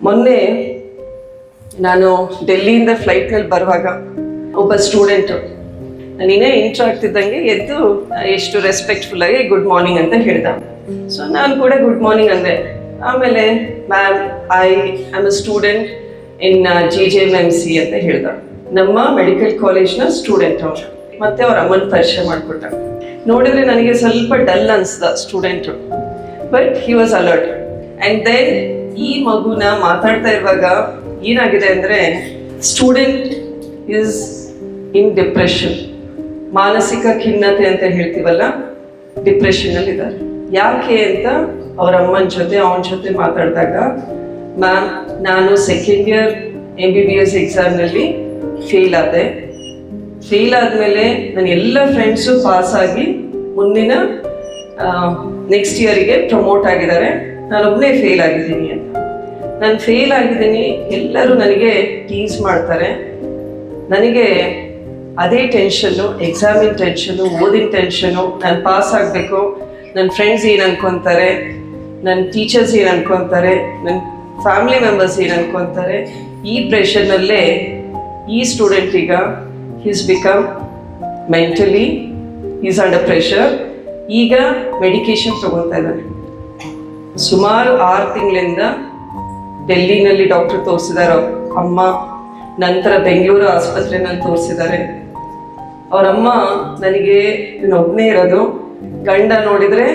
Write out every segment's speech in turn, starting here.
ಮೊನ್ನೆ ನಾನು ಡೆಲ್ಲಿಯಿಂದ ಫ್ಲೈಟ್ನಲ್ಲಿ ಬರುವಾಗ ಒಬ್ಬ ಸ್ಟೂಡೆಂಟು ನಾನೇ ಇಂಟ್ರೋ ಆಗ್ತಿದ್ದಂಗೆ ಎದ್ದು ಎಷ್ಟು ರೆಸ್ಪೆಕ್ಟ್ಫುಲ್ ಆಗಿ ಗುಡ್ ಮಾರ್ನಿಂಗ್ ಅಂತ ಹೇಳ್ದ. ಸೊ ನಾನು ಕೂಡ ಗುಡ್ ಮಾರ್ನಿಂಗ್ ಅಂದೆ. ಆಮೇಲೆ ma'am I am a student in G J M M C ಅಂತ ಹೇಳ್ದ. ನಮ್ಮ ಮೆಡಿಕಲ್ ಕಾಲೇಜ್ನ ಸ್ಟೂಡೆಂಟ್ ಅವರು ಮತ್ತೆ ಅವ್ರ ಅಮ್ಮನ ಪರಿಚಯ ಮಾಡಿಕೊಟ್ಟ. ನೋಡಿದ್ರೆ ನನಗೆ ಸ್ವಲ್ಪ dull ಅನ್ಸ್ದ student but he was alert and then ಈ ಮಗುನ ಮಾತಾಡ್ತಾ ಇರುವಾಗ ಏನಾಗಿದೆ ಅಂದರೆ ಸ್ಟೂಡೆಂಟ್ ಇಸ್ ಇನ್ ಡಿಪ್ರೆಷನ್ ಮಾನಸಿಕ ಖಿನ್ನತೆ ಅಂತ ಹೇಳ್ತೀವಲ್ಲ ಡಿಪ್ರೆಷನಲ್ಲಿ ಇದ್ದಾರೆ. ಯಾಕೆ ಅಂತ ಅವ್ರ ಅಮ್ಮನ ಜೊತೆ, ಅವನ ಜೊತೆ ಮಾತಾಡಿದಾಗ, ಮ್ಯಾಮ್, ನಾನು second year M B B S ಎಕ್ಸಾಮ್ನಲ್ಲಿ fail ಆದೆ. ಫೇಲ್ ಆದಮೇಲೆ ನನ್ನ ಎಲ್ಲ ಫ್ರೆಂಡ್ಸು ಪಾಸ್ ಆಗಿ ಮುಂದಿನ ನೆಕ್ಸ್ಟ್ ಇಯರಿಗೆ ಪ್ರಮೋಟ್ ಆಗಿದ್ದಾರೆ. ನಾನೊಬ್ಬನೇ ಫೇಲ್ ಆಗಿದ್ದೀನಿ ಅಂತ. ನಾನು ಫೇಲ್ ಆಗಿದ್ದೀನಿ, ಎಲ್ಲರೂ ನನಗೆ ಟೀಸ್ ಮಾಡ್ತಾರೆ. ನನಗೆ ಅದೇ ಟೆನ್ಷನ್ನು ಎಕ್ಸಾಮಿನ ಟೆನ್ಷನ್ನು ಓದಿನ ಟೆನ್ಷನು ನಾನು ಪಾಸ್ ಆಗಬೇಕು ನನ್ನ ಫ್ರೆಂಡ್ಸ್ ಏನು ಅನ್ಕೊತಾರೆ ನನ್ನ ಟೀಚರ್ಸ್ ಏನು ಅನ್ಕೊತಾರೆ ನನ್ನ ಫ್ಯಾಮಿಲಿ ಮೆಂಬರ್ಸ್ ಏನು ಅನ್ಕೊತಾರೆ, ಈ ಪ್ರೆಷರ್ನಲ್ಲೇ ಈ ಸ್ಟೂಡೆಂಟ್ ಈಗ is become mentally is under pressure ಈಗ ಮೆಡಿಕೇಶನ್ ತಗೋತಾ ಇದ್ದಾನೆ ಸುಮಾರು ಆರು ತಿಂಗಳಿಂದ ಡೆಲ್ಲಿನಲ್ಲಿ ಡಾಕ್ಟರ್ ತೋರಿಸಿದಾರೆ. ಅಮ್ಮ, ನಂತರ ಬೆಂಗಳೂರು ಆಸ್ಪತ್ರೆನಲ್ಲಿ ತೋರಿಸಿದ್ದಾರೆ. ಅವರಮ್ಮ ನನಗೆ ಒಬ್ಬನೇ ಇರೋದು. ಗಂಡ ನೋಡಿದರೆ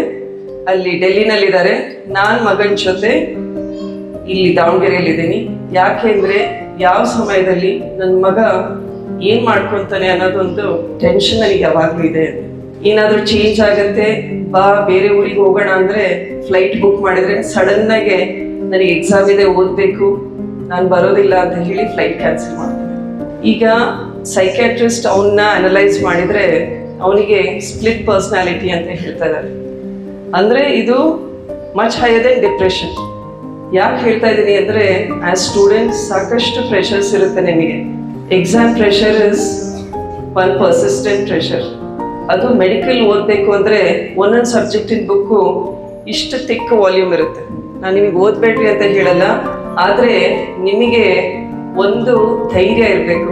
ಅಲ್ಲಿ ಡೆಲ್ಲಿನಲ್ಲಿದ್ದಾರೆ. ನಾನು ಮಗನ ಜೊತೆ ಇಲ್ಲಿ ದಾವಣಗೆರೆಯಲ್ಲಿದ್ದೀನಿ. ಯಾಕೆ ಅಂದರೆ ಯಾವ ಸಮಯದಲ್ಲಿ ನನ್ನ ಮಗ ಏನು ಮಾಡ್ಕೊತಾನೆ ಅನ್ನೋದೊಂದು ಟೆನ್ಷನ್ ನನಗೆ ಯಾವಾಗಲೂ ಇದೆ. ಏನಾದರೂ ಚೇಂಜ್ ಆಗುತ್ತೆ, ಬಾ, ಬೇರೆ ಊರಿಗೆ ಹೋಗೋಣ ಅಂದರೆ ಫ್ಲೈಟ್ ಬುಕ್ ಮಾಡಿದರೆ ಸಡನ್ನಾಗೆ ನನಗೆ ಎಕ್ಸಾಮ್ ಇದೆ, ಓದಬೇಕು. ನಾನು ಬರೋದಿಲ್ಲ ಅಂತ ಹೇಳಿ ಫ್ಲೈಟ್ ಕ್ಯಾನ್ಸಲ್ ಮಾಡ್ತಾನೆ ಈಗ ಸೈಕ್ಯಾಟ್ರಿಸ್ಟ್ ಅವನ್ನ ಅನಲೈಸ್ ಮಾಡಿದರೆ ಅವನಿಗೆ ಸ್ಪ್ಲಿಟ್ ಪರ್ಸ್ನಾಲಿಟಿ ಅಂತ ಹೇಳ್ತಾ ಇದ್ದಾರೆ ಅಂದರೆ ಇದು ಮಚ್ ಹೈಯರ್ ದೆನ್ ಡಿಪ್ರೆಷನ್ ಯಾಕೆ ಹೇಳ್ತಾ ಇದ್ದೀನಿ ಅಂದರೆ ಆ್ಯಸ್ ಸ್ಟೂಡೆಂಟ್ ಸಾಕಷ್ಟು ಪ್ರೆಷರ್ಸ್ ಇರುತ್ತೆ ನಿಮಗೆ. Exam pressure is one persistent pressure ಅದು ಮೆಡಿಕಲ್ ಓದಬೇಕು ಅಂದರೆ ಒಂದೊಂದು ಸಬ್ಜೆಕ್ಟಿನ ಬುಕ್ಕು ಇಷ್ಟು ತಿಕ್ಕ ವಾಲ್ಯೂಮ್ ಇರುತ್ತೆ. ನಾನು ನಿಮಗೆ ಓದ್ಬೇಡ್ರಿ ಅಂತ ಹೇಳಲ್ಲ, ಆದರೆ ನಿಮಗೆ ಒಂದು ಧೈರ್ಯ ಇರಬೇಕು.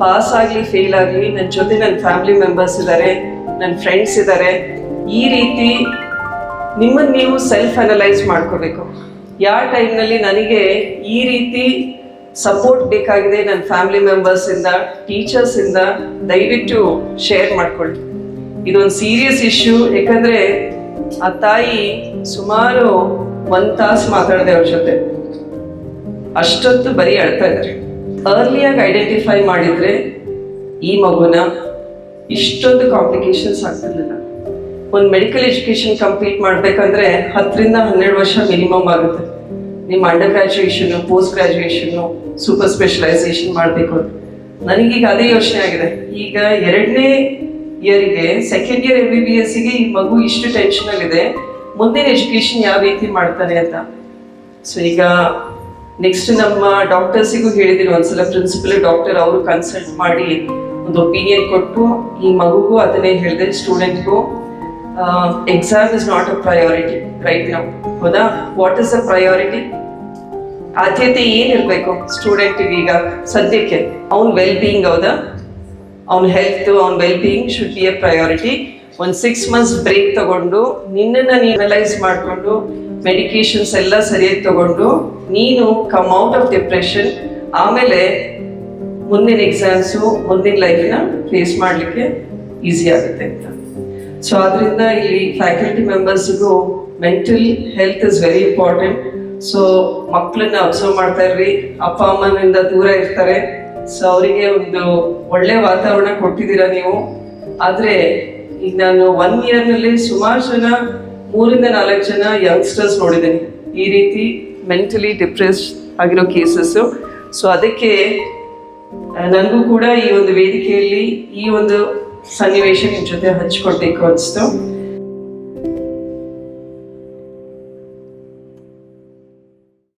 ಪಾಸ್ ಆಗಲಿ ಫೇಲ್ ಆಗಲಿ ನನ್ನ ಜೊತೆ ನನ್ನ ಫ್ಯಾಮಿಲಿ ಮೆಂಬರ್ಸ್ ಇದ್ದಾರೆ ನನ್ನ ಫ್ರೆಂಡ್ಸ್ ಇದ್ದಾರೆ ಈ ರೀತಿ ನಿಮ್ಮನ್ನು ನೀವು ಸೆಲ್ಫ್ ಅನಲೈಸ್ ಮಾಡ್ಕೋಬೇಕು ಯಾವ ಟೈಮ್ನಲ್ಲಿ ನನಗೆ ಈ ರೀತಿ ಸಪೋರ್ಟ್ ಬೇಕಾಗಿದೆ ನನ್ನ ಫ್ಯಾಮಿಲಿ ಮೆಂಬರ್ಸಿಂದ ಟೀಚರ್ಸಿಂದ ದಯವಿಟ್ಟು ಶೇರ್ ಮಾಡ್ಕೊಳ್ಳಿ. ಇದೊಂದು ಸೀರಿಯಸ್ ಇಶ್ಯೂ ಯಾಕಂದರೆ ಆ ತಾಯಿ ಸುಮಾರು ಒಂದು ತಾಸು ಮಾತಾಡಿದೆ ಅವ್ರ ಜೊತೆ. ಅಷ್ಟೊತ್ತು ಬರೀ ಅಳ್ತಾ ಇದ್ದಾರೆ ಅರ್ಲಿಯಾಗಿ ಐಡೆಂಟಿಫೈ ಮಾಡಿದ್ರೆ ಈ ಮಗುನ ಇಷ್ಟೊಂದು ಕಾಂಪ್ಲಿಕೇಶನ್ಸ್ ಆಗ್ತಿರ್ಲಿಲ್ಲ. ಒಂದು ಮೆಡಿಕಲ್ ಎಜುಕೇಶನ್ ಕಂಪ್ಲೀಟ್ ಮಾಡಬೇಕಂದ್ರೆ ಹತ್ತರಿಂದ ಹನ್ನೆರಡು ವರ್ಷ ಮಿನಿಮಮ್ ಆಗುತ್ತೆ. ನಿಮ್ಮ ಅಂಡರ್ ಗ್ರ್ಯಾಜುಯೇಷನ್ನು ಪೋಸ್ಟ್ ಗ್ರ್ಯಾಜುಯೇಷನ್ನು ಸೂಪರ್ ಸ್ಪೆಷಲೈಸೇಷನ್ ಮಾಡಬೇಕು ಅಂತ. ನನಗೀಗ ಅದೇ ಯೋಚನೆ ಆಗಿದೆ. ಈಗ ಎರಡನೇ ಇಯರಿಗೆ second year M B B ಎಸ್ಸಿಗೆ ಈ ಮಗು ಇಷ್ಟು ಟೆನ್ಷನಲ್ಲಿದೆ ಮುಂದಿನ ಎಜುಕೇಶನ್ ಯಾವ ರೀತಿ ಮಾಡ್ತಾನೆ ಅಂತ. ಸೊ ಈಗ ನೆಕ್ಸ್ಟ್ ನಮ್ಮ ಡಾಕ್ಟರ್ಸಿಗೂ ಹೇಳಿದ್ದೀನಿ ಒಂದ್ಸಲ ಪ್ರಿನ್ಸಿಪಲ್ ಡಾಕ್ಟರ್ ಅವರು ಕನ್ಸಲ್ಟ್ ಮಾಡಿ ಒಂದು ಒಪಿನಿಯನ್ ಕೊಟ್ಟು, ಈ ಮಗುಗೂ ಅದನ್ನೇ ಹೇಳಿದೆ ಸ್ಟೂಡೆಂಟ್ಗೂ exam is not a priority right ನಾವು ಹೌದಾ? ವಾಟ್ ಇಸ್ ಅ ಪ್ರಯಾರಿಟಿ ಆದ್ಯತೆ ಏನಿರಬೇಕು ಸ್ಟೂಡೆಂಟಿಗೆ ಈಗ ಸದ್ಯಕ್ಕೆ? ಅವ್ನ ವೆಲ್ ಬೀಯಿಂಗ್ ಹೌದಾ? ಅವ್ನ ಹೆಲ್ತ್ ಅವ್ನ well being should be a priority ಒಂದು ಸಿಕ್ಸ್ ಮಂತ್ಸ್ ಬ್ರೇಕ್ ತಗೊಂಡು ನಿನ್ನನ್ನು ನೀನು ಅನಲೈಸ್ ಮಾಡಿಕೊಂಡು ಮೆಡಿಕೇಶನ್ಸ್ ಎಲ್ಲ ಸರಿಯಾಗಿ ತಗೊಂಡು ನೀನು ಕಮ್ ಔಟ್ ಆಫ್ ಡಿಪ್ರೆಷನ್ ಆಮೇಲೆ ಮುಂದಿನ ಎಕ್ಸಾಮ್ಸು ಮುಂದಿನ ಲೈಫ್ನ ಫೇಸ್ ಮಾಡಲಿಕ್ಕೆ ಈಸಿ ಆಗುತ್ತೆ ಅಂತ. ಸೊ ಅದರಿಂದ ಇಲ್ಲಿ faculty ಮೆಂಬರ್ಸ್ಗೂ mental health is very important so ಮಕ್ಕಳನ್ನ ಅಬ್ಸರ್ವ್ ಮಾಡ್ತಾ ಇರ್ರಿ. ಅಪ್ಪ, ಅಮ್ಮನಿಂದ ದೂರ ಇರ್ತಾರೆ. ಸೊ ಅವರಿಗೆ ಒಂದು ಒಳ್ಳೆ ವಾತಾವರಣ ಕೊಟ್ಟಿದ್ದೀರಾ ನೀವು. ಆದರೆ ಈಗ ನಾನು ಒನ್ ಇಯರ್ನಲ್ಲಿ ಸುಮಾರು ಜನ, ಮೂರಿಂದ ನಾಲ್ಕು ಜನ ಯಂಗ್ಸ್ಟರ್ಸ್ ನೋಡಿದ್ದೀನಿ ಈ ರೀತಿ ಮೆಂಟಲಿ ಡಿಪ್ರೆಸ್ ಆಗಿರೋ ಕೇಸಸ್ಸು ಸೊ ಅದಕ್ಕೆ ನನಗೂ ಕೂಡ ಈ ಒಂದು ವೇದಿಕೆಯಲ್ಲಿ ಈ ಒಂದು ಸನ್ನಿವೇಶ ನಿಮ್ಮ ಜೊತೆ ಹಂಚ್ಕೊಳ್ಬೇಕು ಅನಿಸ್ತು.